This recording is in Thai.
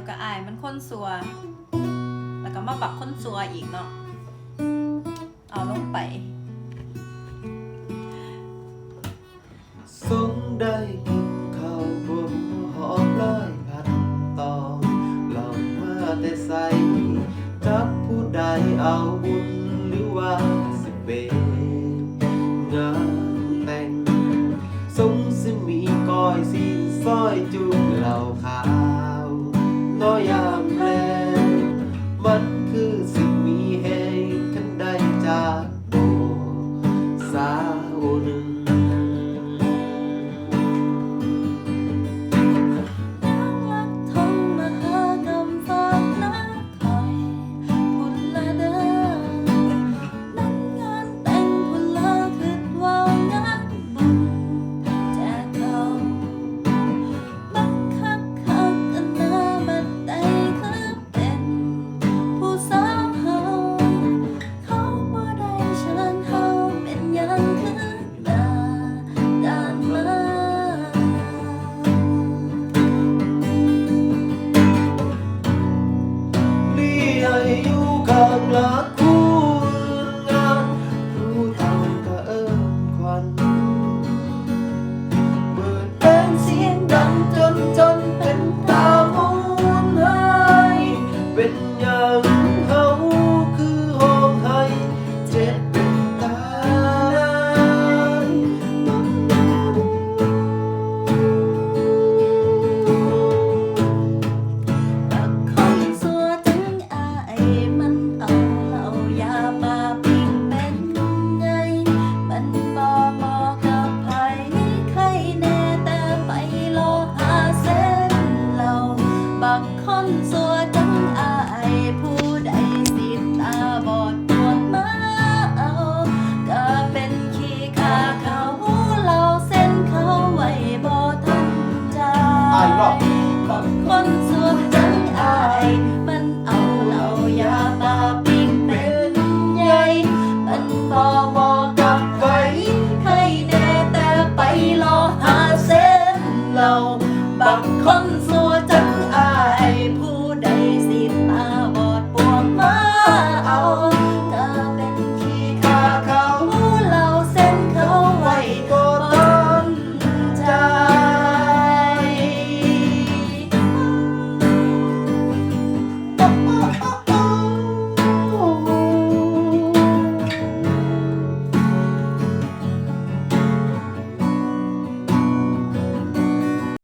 ยวกับอายมันค้นสัว แล้วก็มาปรับค้นสัวอีกเนาะ เอาลงไปสงได้กินข้าวบวมหอมลอยพันตองลองมาแต่ใส่กับผู้ใดเอาบุญหรือว่าสิเป็นงานแต่งสงสิมีก้อยสินสร้อยจุกเหล่าขาันคือสิ่งมีใหตุทันใดจากโบกสาวหนึ่ง นสัวจังอาไผู้ใดสิตาบอดปวดมาเอาก็เป็นขี้กาเขาเราเส้นเขาไวบ่ทันใจคน